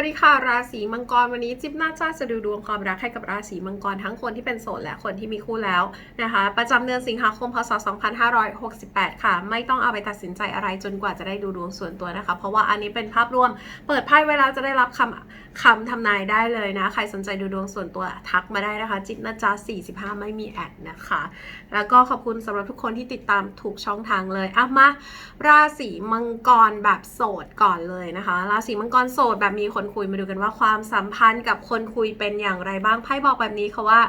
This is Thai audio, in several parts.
สวัสดีค่ะ ราศีมังกรวันนี้จิ๊บน่าจะจะดูดวงความรักให้กับราศีมังกรทั้งคนที่เป็นโสดและคนที่มีคู่แล้วนะคะ ประจำเดือนสิงหาคมพศ 2568 ค่ะ ไม่ต้องเอาไปตัดสินใจอะไรจนกว่าจะได้ดูดวงส่วนตัวนะคะ เพราะว่าอันนี้เป็นภาพรวม เปิดไพ่เวลาจะได้รับคำคำทำนายได้เลยนะ ใครสนใจดูดวงส่วนตัวทักมาได้นะคะ จิ๊บน่าจะ45 ไม่มีแอดนะคะ แล้วก็ขอบคุณสำหรับทุกคนที่ติดตามถูกช่องทางเลยอะมาราศีมังกรแบบโสดก่อนเลยนะคะ ราศีมังกรโสดแบบมีคนคุยมาดูกันว่าความสัมพันธ์กับคนคุยเป็นอย่างไรบ้างไพ่บอกแบบนี้ค่ะว่า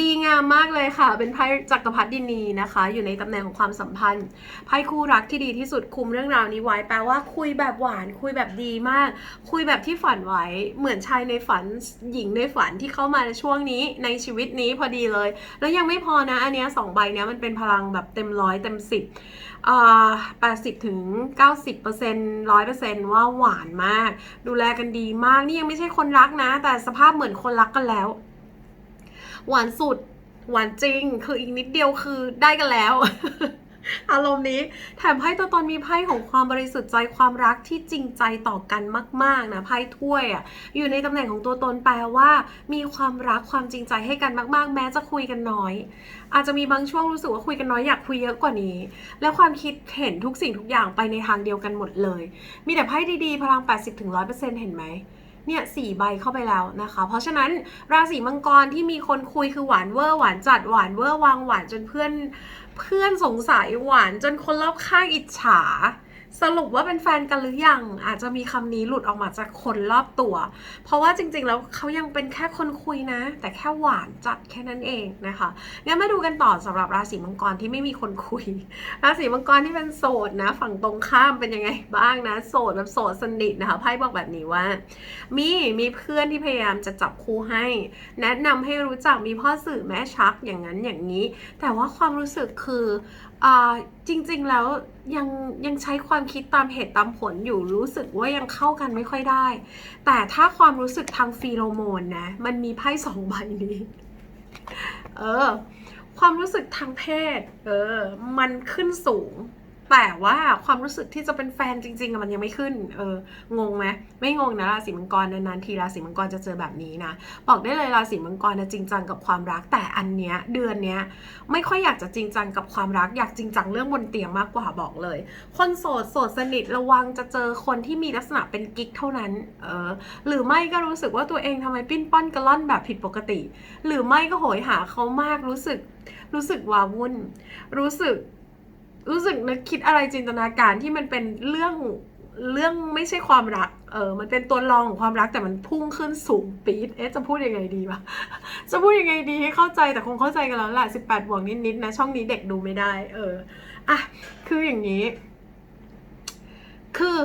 ดีงามมากเลยค่ะ เป็นไพ่จักรพรรดินีนะคะ อยู่ในตำแหน่งของความสัมพันธ์ไพ่คู่รักที่ดีที่สุดคุมเรื่องราวนี้ไว้แปลว่าคุยแบบหวาน คุยแบบดีมาก คุยแบบที่ฝันไว้เหมือนชายในฝันหญิงในฝันที่เข้ามาในช่วงนี้ในชีวิตนี้พอดีเลย แล้วยังไม่พอนะอันเนี้ยสองใบเนี้ยมันเป็นพลังแบบเต็มร้อยเต็มสิบ แปดสิบถึงเก้าสิบเปอร์เซ็นต์ร้อยเปอร์เซ็นต์ว่าหวานมาก ดูแลกันดีมาก นี่ยังไม่ใช่คนรักนะ แต่สภาพเหมือนคนรักกันแล้ว หวานสุด หวานจริง คืออีกนิดเดียวคือได้กันแล้ว อารมณ์นี้แถมไพ่ตัวตนมีไพ่ของความบริสุทธิ์ใจความรักที่จริงใจต่อกันมาก ๆนะไพ่ถ้วยอะอยู่ในตำแหน่งของตัวตนแปลว่า มีความรักความจริงใจให้กันมาก ๆ แม้จะคุยกันน้อย อาจจะมีบางช่วงรู้สึกว่าคุยกันน้อยอยากคุยเยอะกว่านี้ และความคิดเห็นทุกสิ่งทุกอย่างไปในทางเดียวกันหมดเลย มีแต่ไพ่ดีๆพลัง 80-100%เห็นไหม เนี่ยสี่ใบเข้าไปแล้วนะคะ เพราะฉะนั้นราศีมังกรที่มีคนคุยคือหวานเวอร์หวานจัดหวานเวอร์วางหวานจนเพื่อนเพื่อนสงสัยหวานจนคนรอบข้างอิจฉา สรุปว่าเป็นแฟนกันหรือยังอาจจะมีคำนี้หลุดออกมาจากคนรอบตัว เพราะว่าจริงๆ แล้วเขายังเป็นแค่คนคุยนะ แต่แค่หวานจัดแค่นั้นเองนะคะงั้นมาดูกันต่อสำหรับราศีมังกรที่ไม่มีคนคุย ราศีมังกรที่เป็นโสดนะ ฝั่งตรงข้ามเป็นยังไงบ้างนะ โสดแบบโสดสนิทนะคะไพ่บอกแบบนี้ว่า มีมีเพื่อนที่พยายามจะจับคู่ให้ แนะนำให้รู้จักมีพ่อสื่อแม่ชักอย่างนั้นอย่างนี้ แต่ว่าความรู้สึกคือ จริงๆแล้วยังยังใช้ความคิดตามเหตุตามผลอยู่รู้สึกว่ายังเข้ากันไม่ค่อยได้ แต่ถ้าความรู้สึกทางฟีโรโมนนะ มันมีไพ่สองใบนี้เออ ความรู้สึกทางเพศ เออ มันขึ้นสูง แต่ว่าความรู้สึกที่จะเป็นแฟนจริงๆมันยังไม่ขึ้น เอองงไหมไม่งงนะราศีมังกรนานๆทีราศีมังกรจะเจอแบบนี้นะ บอกได้เลยราศีมังกรนะจริงจังกับความรัก แต่อันเนี้ยเดือนเนี้ยไม่ค่อยอยากจะจริงจังกับความรัก อยากจริงจังเรื่องบนเตียงมากกว่าบอกเลย คนโสดโสดสนิทระวังจะเจอคนที่มีลักษณะเป็นกิ๊กเท่านั้น เออ หรือไม่ก็รู้สึกว่าตัวเองทำไมปิ้นป้อนกระล่อนแบบผิดปกติ หรือไม่ก็โหยหาเขามากรู้สึก รู้สึกวาวุ่น รู้สึก รู้สึกนึกคิดอะไรจินตนาการที่มันเป็นเรื่องเรื่องไม่ใช่ความรัก เออ มันเป็นตัวรองของความรักแต่มันพุ่งขึ้นสูงปี๊ด เอ๊ะ จะพูดยังไงดีวะ จะพูดยังไงดีให้เข้าใจแต่คงเข้าใจกันแล้วแหละ18บวกนิดๆนะ ช่องนี้เด็กดูไม่ได้ เออ อะ คืออย่างนี้ คือ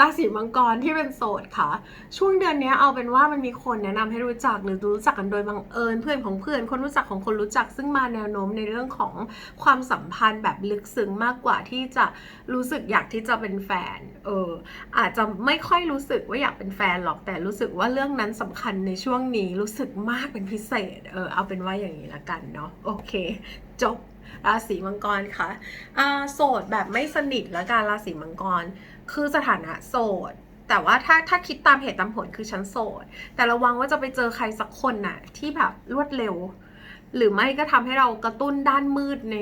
ราศีมังกรที่เป็นโสดค่ะ ช่วงเดือนนี้เอาเป็นว่ามันมีคนแนะนำให้รู้จักหรือรู้จักกันโดยบังเอิญเพื่อนของเพื่อนคนรู้จักของคนรู้จักซึ่งมาแนวโน้มในเรื่องของความสัมพันธ์แบบลึกซึ้งมากกว่าที่จะรู้สึกอยากที่จะเป็นแฟนเอออาจจะไม่ค่อยรู้สึกว่าอยากเป็นแฟนหรอกแต่รู้สึกว่าเรื่องนั้นสำคัญในช่วงนี้รู้สึกมากเป็นพิเศษเออเอาเป็นว่าอย่างนี้ละกันเนาะโอเค จบ ราศีมังกรค่ะอ่าโสดแบบไม่สนิทแล้วกันราศีมังกร คือสถานะโสด แต่ว่าถ้าถ้าคิดตามเหตุตามผลคือฉันโสด แต่ระวังว่าจะไปเจอใครสักคนน่ะที่แบบรวดเร็ว หรือไม่ก็ทำให้เรากระตุ้นด้านมืดใน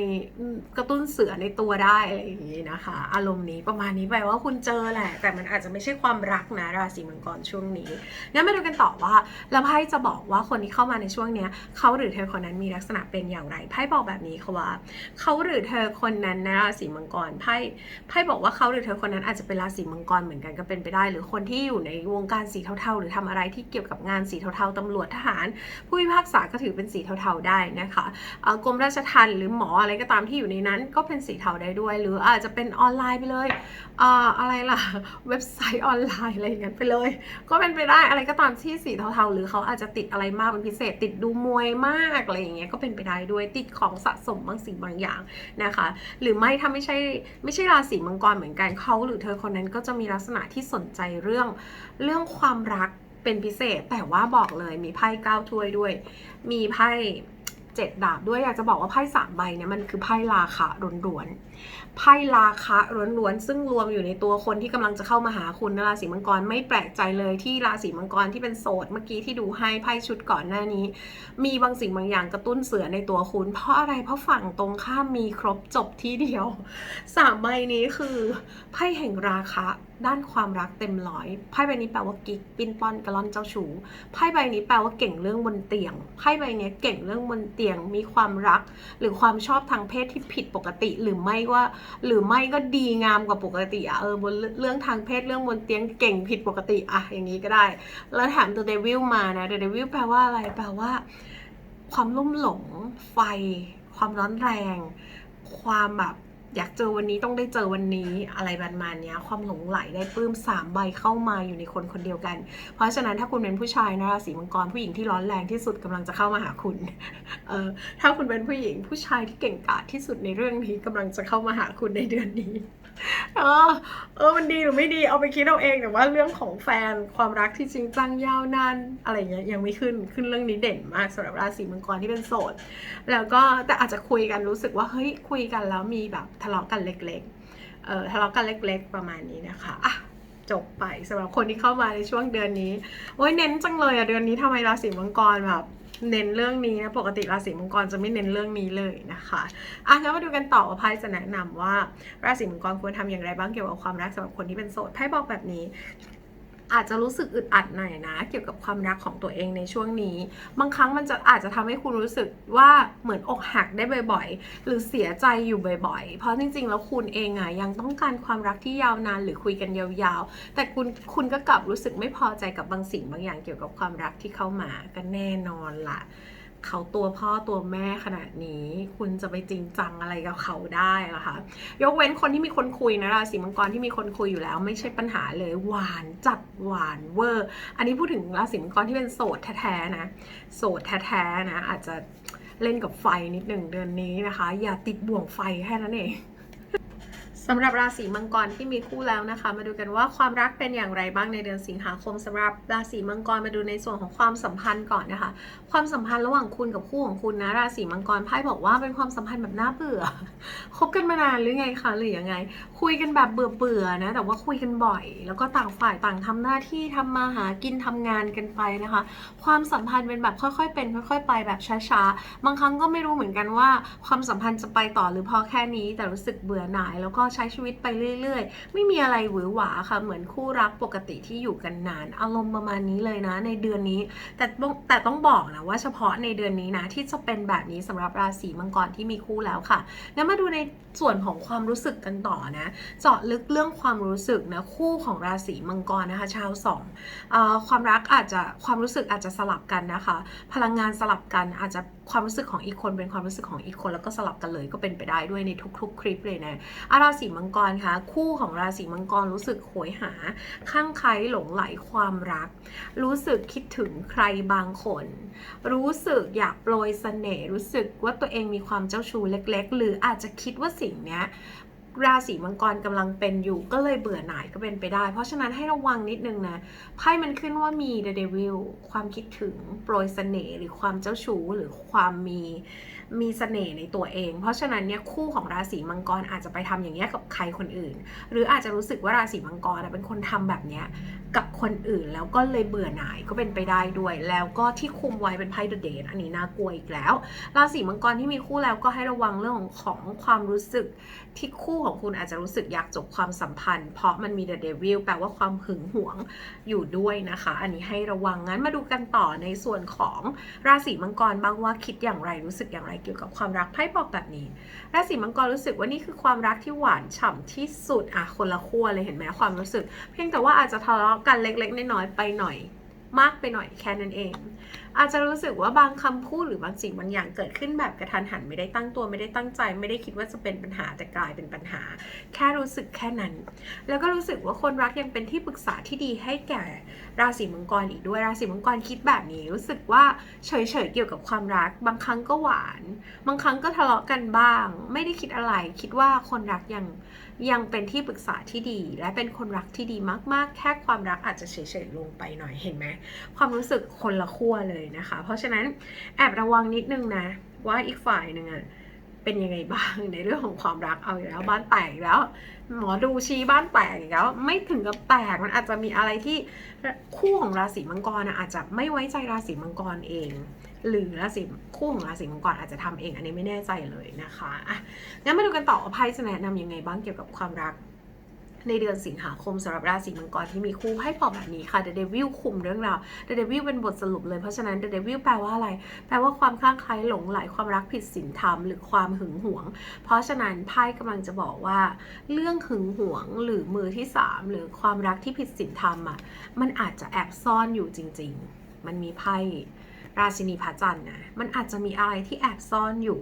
กระตุ้นเสือในตัวได้อะไรอย่างนี้นะคะ อารมณ์นี้ประมาณนี้แปลว่าคุณเจอแหละ แต่มันอาจจะไม่ใช่ความรักนะราศีมังกรช่วงนี้งั้นมาดูกันต่อว่าแล้วไพ่จะบอกว่าคนที่เข้ามาในช่วงเนี้ยเขาหรือเธอคนนั้นมีลักษณะเป็นอย่างไรไพ่บอกแบบนี้ค่ะว่าเขาหรือเธอคนนั้นนะราศีมังกรไพ่ไพ่บอกว่าเขาหรือเธอคนนั้นอาจจะเป็นราศีมังกรเหมือนกันก็เป็นไปได้ หรือคนที่อยู่ในวงการสีเทาๆ หรือทำอะไรที่เกี่ยวกับงานสีเทาๆตำรวจทหาร ผู้พิพากษาก็ถือเป็นสีเทาๆได้นะคะกรมราชทัณฑ์หรือหมออะไรก็ตามที่อยู่ในนั้น ก็เป็นสีเทาได้ด้วย หรืออาจจะเป็นออนไลน์ไปเลยอ่าอะไรล่ะเว็บไซต์ออนไลน์อะไรอย่างเงี้ยไปเลย ก็เป็นไปได้อะไรก็ตามที่สีเทาๆ หรือเขาอาจจะติดอะไรมากเป็นพิเศษ ติดดูมวยมากอะไรอย่างเงี้ยก็เป็นไปได้ด้วยติดของสะสมบางสิ่งบางอย่างนะคะ หรือไม่ถ้าไม่ใช่ไม่ใช่ราศีมังกรเหมือนกันเขาหรือเธอคนนั้นก็จะมีลักษณะที่สนใจเรื่องเรื่องความรักเป็นพิเศษแต่ว่าบอกเลยมีไพ่เก้าถ้วยด้วย มีไพ่ เจ็ดดาบด้วยอยากจะบอกว่าไพ่สามใบเนี่ยมันคือไพ่ราคาร้วนๆ ไพ่ราคะล้วนๆซึ่งรวมอยู่ในตัวคนที่กำลังจะเข้ามาหาคุณนะราศีมังกรไม่แปลกใจเลยที่ราศีมังกรที่เป็นโสดเมื่อกี้ที่ดูให้ไพ่ชุดก่อนหน้านี้ มีบางสิ่งบางอย่างกระตุ้นเสือในตัวคุณ เพราะอะไรเพราะฝั่งตรงข้ามมีครบจบที่เดียวสามใบนี้คือไพ่แห่งราคะด้านความรักเต็มร้อยไพ่ใบนี้แปลว่ากิ๊กปิ้นป้อนกระล่อนเจ้าชู้ไพ่ใบนี้แปลว่าเก่งเรื่องบนเตียงไพ่ใบนี้เก่งเรื่องบนเตียงมีความรัก หรือความชอบทางเพศที่ผิดปกติหรือไม่ว่า หรือไม่ก็ดีงามกว่าปกติอะเออบนเรื่องทางเพศเรื่องบนเตียงเก่งผิดปกติอะอย่างนี้ก็ได้ แล้วแถม The Devil มานะ The Devil แปลว่าอะไรแปลว่า ความลุ่มหลงไฟ ความร้อนแรง ความแบบ อยากเจอวันนี้ต้องได้เจอวันนี้อะไรประมาณนี้ความหลงไหลได้ปลื้มสามใบเข้ามาอยู่ในคนคนเดียวกัน เพราะฉะนั้นถ้าคุณเป็นผู้ชายนะราศีมังกรผู้หญิงที่ร้อนแรงที่สุดกำลังจะเข้ามาหาคุณเออถ้าคุณเป็นผู้หญิงผู้ชายที่เก่งกาจที่สุดในเรื่องนี้กำลังจะเข้ามาหาคุณในเดือนนี้ เออเออมันดีหรือไม่ดีเอาไปคิดเอาเองแต่ว่าเรื่องของแฟนความรักที่จริงจังยาวนานอะไรเงี้ยยังไม่ขึ้นขึ้นเรื่องนี้เด่นมากสำหรับราศีมังกรที่เป็นโสด แล้วก็แต่อาจจะคุยกันรู้สึกว่าเฮ้ยคุยกันแล้วมีแบบทะเลาะกันเล็กๆเออทะเลาะกันเล็ก ๆ ประมาณนี้นะคะอะจบไปสำหรับคนที่เข้ามาในช่วงเดือนนี้โอ้ยเน้นจังเลยอะเดือนนี้ทำไมราศีมังกรแบบ เน้นเรื่องนี้นะปกติราศีมังกรจะไม่เน้นเรื่องนี้เลยนะคะอะงั้นมาดูกันต่อว่าไพ่จะแนะนำว่าราศีมังกรควรทำอย่างไรบ้างเกี่ยวกับความรักสำหรับคนที่เป็นโสดไพ่บอกแบบนี้ อาจจะรู้สึกอึดอัดหน่อยนะ เกี่ยวกับความรักของตัวเองในช่วงนี้ บางครั้งมันจะอาจจะทำให้คุณรู้สึกว่าเหมือนอกหักได้บ่อยๆ หรือเสียใจอยู่บ่อยๆ เพราะจริงๆ แล้วคุณเองอะยังต้องการความรักที่ยาวนานหรือคุยกันยาวๆ แต่คุณคุณก็กลับรู้สึกไม่พอใจกับบางสิ่งบางอย่างเกี่ยวกับความรักที่เข้ามากันแน่นอนล่ะ เขาตัวพ่อตัวแม่ขนาดนี้ คุณจะไปจริงจังอะไรกับเขาได้ล่ะคะยกเว้นคนที่มีคนคุยนะราศีมังกรที่มีคนคุยอยู่แล้ว ไม่ใช่ปัญหาเลยหวานจัดหวานเวอร์ อันนี้พูดถึงราศีมังกรที่เป็นโสดแท้ๆนะโสดแท้ๆนะอาจจะเล่นกับไฟนิดหนึ่งเดือนนี้นะคะ อย่าติดบ่วงไฟแค่นั้นเอง สำหรับราศีมังกรที่มีคู่แล้วนะคะ มาดูกันว่าความรักเป็นอย่างไรบ้างในเดือนสิงหาคมสำหรับราศีมังกรมาดูในส่วนของความสัมพันธ์ก่อนนะคะ ความสัมพันธ์ระหว่างคุณกับคู่ของคุณนะราศีมังกรไพ่บอกว่าเป็นความสัมพันธ์แบบน่าเบื่อคบกันมานานหรือไงคะหรือยังไง คุยกันแบบเบื่อเบื่อๆนะแต่ว่าคุยกันบ่อย แล้วก็ต่างฝ่ายต่างทำหน้าที่ทำมาหากินทำงานกันไปนะคะ ความสัมพันธ์เป็นแบบค่อยๆเป็นค่อยๆ ไปแบบช้าๆบางครั้งก็ไม่รู้เหมือนกันว่า ความสัมพันธ์จะไปต่อหรือพอแค่นี้แต่รู้สึกเบื่อหน่ายแล้วก็ใช้ชีวิตไปเรื่อย ๆ ไม่มีอะไรหวือหวาค่ะ เหมือนคู่รักปกติที่อยู่กันนาน อารมณ์ประมาณนี้เลยนะ ในเดือนนี้ แต่ต้องแต่ต้องบอกนะว่าเฉพาะในเดือนนี้นะ ที่จะเป็นแบบนี้สำหรับราศีมังกรที่มีคู่แล้วค่ะ งั้นมาดูในส่วนของความรู้สึกกันต่อนะ เจาะลึกเรื่องความรู้สึกนะคู่ของราศีมังกรนะคะ ชาวสองอความรักอาจจะความรู้สึกอาจจะสลับกันนะคะ พลังงานสลับกันอาจจะ ความรู้สึกของอีกคนเป็นความรู้สึกของอีกคนแล้วก็สลับกันเลยก็เป็นไปได้ด้วยในทุก ๆ คลิปเลยนะอาราศีมังกรคะคู่ของราศีมังกรรู้สึกโหยหาข้างใครหลงไหลความรัก รู้สึกคิดถึงใครบางคน รู้สึกอยากโปรยเสน่ห์รู้สึกว่าตัวเองมีความเจ้าชู้เล็ก ๆ หรืออาจจะคิดว่าสิ่งเนี้ย ราศีมังกรกำลังเป็นอยู่ก็เลยเบื่อหน่ายก็เป็นไปได้ เพราะฉะนั้นให้ระวังนิดนึงนะไพ่มันขึ้นว่ามี The Devil ความคิดถึงโปรยเสน่ห์หรือความเจ้าชู้หรือความมี มีเสน่ห์ในตัวเอง เพราะฉะนั้นเนี่ยคู่ของราศีมังกรอาจจะไปทำอย่างเงี้ยกับใครคนอื่น หรืออาจจะรู้สึกว่าราศีมังกรเป็นคนทำแบบเนี้ยกับคนอื่นแล้วก็เลยเบื่อหน่ายก็เป็นไปได้ด้วย แล้วก็ที่คุมไว้เป็นไพ่เดอะเดทอันนี้น่ากลัวอีกแล้ว ราศีมังกรที่มีคู่แล้วก็ให้ระวังเรื่องของของความรู้สึกที่คู่ของคุณอาจจะรู้สึกอยากจบความสัมพันธ์ เพราะมันมี The Devil แปลว่าความหึงหวงอยู่ด้วยนะคะ อันนี้ให้ระวังงั้นมาดูกันต่อในส่วนของราศีมังกรบ้างว่าคิดอย่างไรรู้สึกอย่างไรเกี่ยวกับความรักไพ่บอกแบบนี้ราศีมังกรรู้สึกว่านี่คือความรักที่หวานฉ่ำที่สุดอะคนละขั้วเลยเห็นไหมความรู้สึก เพียงแต่ว่าอาจจะทะเลาะกันเล็ก ๆ น้อยๆไปหน่อยมากไปหน่อยแค่นั้นเองอาจจะรู้สึกว่าบางคำพูดหรือบางสิ่งบางอย่างเกิดขึ้นแบบกระทันหันไม่ได้ตั้งตัวไม่ได้ตั้งใจ ไม่ได้คิดว่าจะเป็นปัญหาแต่กลายเป็นปัญหา แค่รู้สึกแค่นั้น แล้วก็รู้สึกว่าคนรักยังเป็นที่ปรึกษาที่ดีให้แก่ราศีมังกรอีกด้วยราศีมังกรคิดแบบนี้ รู้สึกว่าเฉยๆเกี่ยวกับความรัก บางครั้งก็หวาน บางครั้งก็ทะเลาะกันบ้าง ไม่ได้คิดอะไร คิดว่าคนรักยังยังเป็นที่ปรึกษาที่ดี และเป็นคนรักที่ดีมากๆ แค่ความรักอาจจะเฉยๆลงไปหน่อยเห็นไหมความรู้สึกคนละขั้วเลยนะคะ เพราะฉะนั้นแอบระวังนิดนึงนะ ว่าอีกฝ่ายหนึ่งอะเป็นยังไงบ้างในเรื่องของความรักเอาอีกแล้วบ้านแตกแล้ว หมอดูชี้บ้านแตกแล้ว ไม่ถึงกับแตกมันอาจจะมีอะไรที่คู่ของราศีมังกรนะอาจจะไม่ไว้ใจราศีมังกรเอง หรือราศีคู่ของราศีมังกรอาจจะทำเอง อันนี้ไม่แน่ใจเลยนะคะอะงั้นมาดูกันต่อว่าไพ่จะแนะนำยังไงบ้างเกี่ยวกับความรัก ในเดือนสิงหาคมสำหรับราศีมังกรที่มีคู่ไพ่บอกแบบนี้ค่ะ The Devil คุมเรื่องราว The Devil เป็นบทสรุปเลยเพราะฉะนั้น The Devil แปลว่าอะไร แปลว่าความคลั่งไคล้หลงไหลความรักผิดศีลธรรมหรือความหึงหวง เพราะฉะนั้นไพ่กำลังจะบอกว่า เรื่องหึงหวงหรือมือที่สามหรือความรักที่ผิดศีลธรรมอะมันอาจจะแอบซ่อนอยู่จริง ๆ มันมีไพ่ราชินีพระจันทร์นะมันอาจจะมีอะไรที่แอบซ่อนอยู่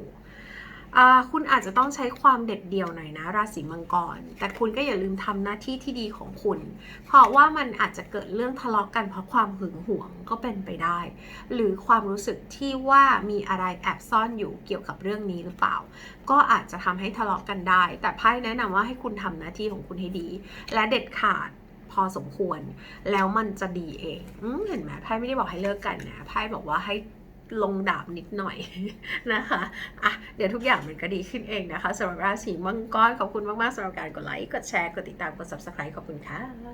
คุณอาจจะต้องใช้ความเด็ดเดี่ยวหน่อยนะ ราศีมังกร แต่คุณก็อย่าลืมทำหน้าที่ที่ดีของคุณ เพราะว่ามันอาจจะเกิดเรื่องทะเลาะกันเพราะความหึงหวงก็เป็นไปได้ หรือความรู้สึกที่ว่ามีอะไรแอบซ่อนอยู่เกี่ยวกับเรื่องนี้หรือเปล่า ก็อาจจะทำให้ทะเลาะกันได้ แต่ไพ่แนะนำว่าให้คุณทำหน้าที่ของคุณให้ดี และเด็ดขาดพอสมควร แล้วมันจะดีเองอเห็นไหมไพ่ไม่ได้บอกให้เลิกกันนะไพ่บอกว่าให้ ลงดาบนิดหน่อยนะคะอะเดี๋ยวทุกอย่างมันก็ดีขึ้นเองนะคะสำหรับราศีมังกรขอบคุณมากๆสำหรับการกดไลค์ กดแชร์ กดติดตาม กด subscribe ขอบคุณค่ะ